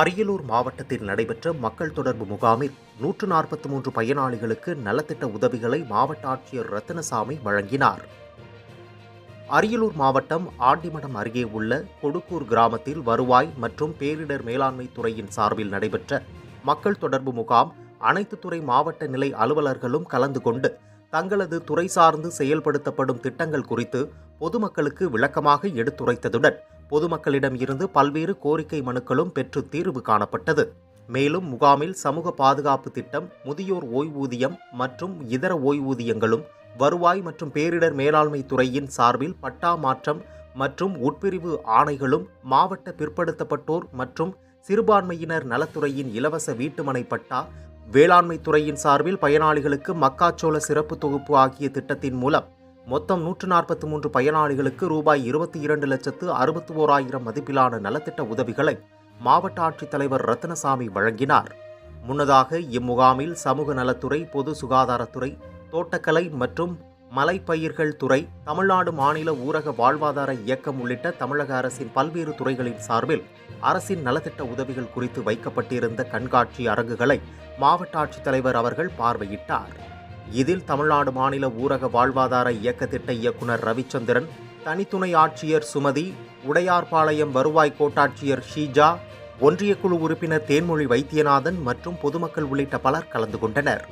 அரியலூர் மாவட்டத்தில் நடைபெற்ற மக்கள் தொடர்பு முகாமில் நூற்று நாற்பத்தி மூன்று பயனாளிகளுக்கு நலத்திட்ட உதவிகளை மாவட்ட ஆட்சியர் ரத்தினசாமி வழங்கினார். அரியலூர் மாவட்டம் ஆண்டிமடம் அருகே உள்ள கொடுக்கூர் கிராமத்தில் வருவாய் மற்றும் பேரிடர் மேலாண்மை துறையின் சார்பில் நடைபெற்ற மக்கள் தொடர்பு முகாம் அனைத்து துறை மாவட்ட நிலை அலுவலர்களும் கலந்து கொண்டு தங்களது துறை சார்ந்து செயல்படுத்தப்படும் திட்டங்கள் குறித்து பொதுமக்களுக்கு விளக்கமாக எடுத்துரைத்ததுடன் பொதுமக்களிடம் இருந்து பல்வேறு கோரிக்கை மனுக்களும் பெற்று தீர்வு காணப்பட்டது. மேலும் முகாமில் சமூக பாதுகாப்பு திட்டம் முதியோர் ஓய்வூதியம் மற்றும் இதர ஓய்வூதியங்களும் வருவாய் மற்றும் பேரிடர் மேலாண்மை துறையின் சார்பில் பட்டா மாற்றம் மற்றும் உட்பிரிவு ஆணைகளும் மாவட்ட பிற்படுத்தப்பட்டோர் மற்றும் சிறுபான்மையினர் நலத்துறையின் இலவச வீட்டுமனை பட்டா வேளாண்மை துறையின் சார்பில் பயனாளிகளுக்கு மக்காச்சோள சிறப்பு தொகுப்பு ஆகிய திட்டத்தின் மூலம் மொத்தம் நூற்று நாற்பத்தி மூன்று பயனாளிகளுக்கு ரூபாய் இருபத்தி இரண்டு லட்சத்து அறுபத்தி ஓராயிரம் மதிப்பிலான நலத்திட்ட உதவிகளை மாவட்ட ஆட்சித்தலைவர் ரத்னசாமி வழங்கினார். முன்னதாக இம்முகாமில் சமூக நலத்துறை பொது சுகாதாரத்துறை தோட்டக்கலை மற்றும் மலைப்பயிர்கள் துறை தமிழ்நாடு மாநில ஊரக வாழ்வாதார இயக்கம் உள்ளிட்ட தமிழக அரசின் பல்வேறு துறைகளின் சார்பில் அரசின் நலத்திட்ட உதவிகள் குறித்து வைக்கப்பட்டிருந்த கண்காட்சி அரங்குகளை மாவட்ட ஆட்சித்தலைவர் அவர்கள் பார்வையிட்டார். இதில் தமிழ்நாடு மாநில ஊரக வாழ்வாதார இயக்க திட்ட இயக்குனர் ரவிச்சந்திரன் தனித்துணை ஆட்சியர் சுமதி உடையார்பாளையம் வருவாய் கோட்டாட்சியர் ஷீஜா ஒன்றியக்குழு உறுப்பினர் தேன்மொழி வைத்தியநாதன் மற்றும் பொதுமக்கள் உள்ளிட்ட பலர் கலந்து கொண்டனர்.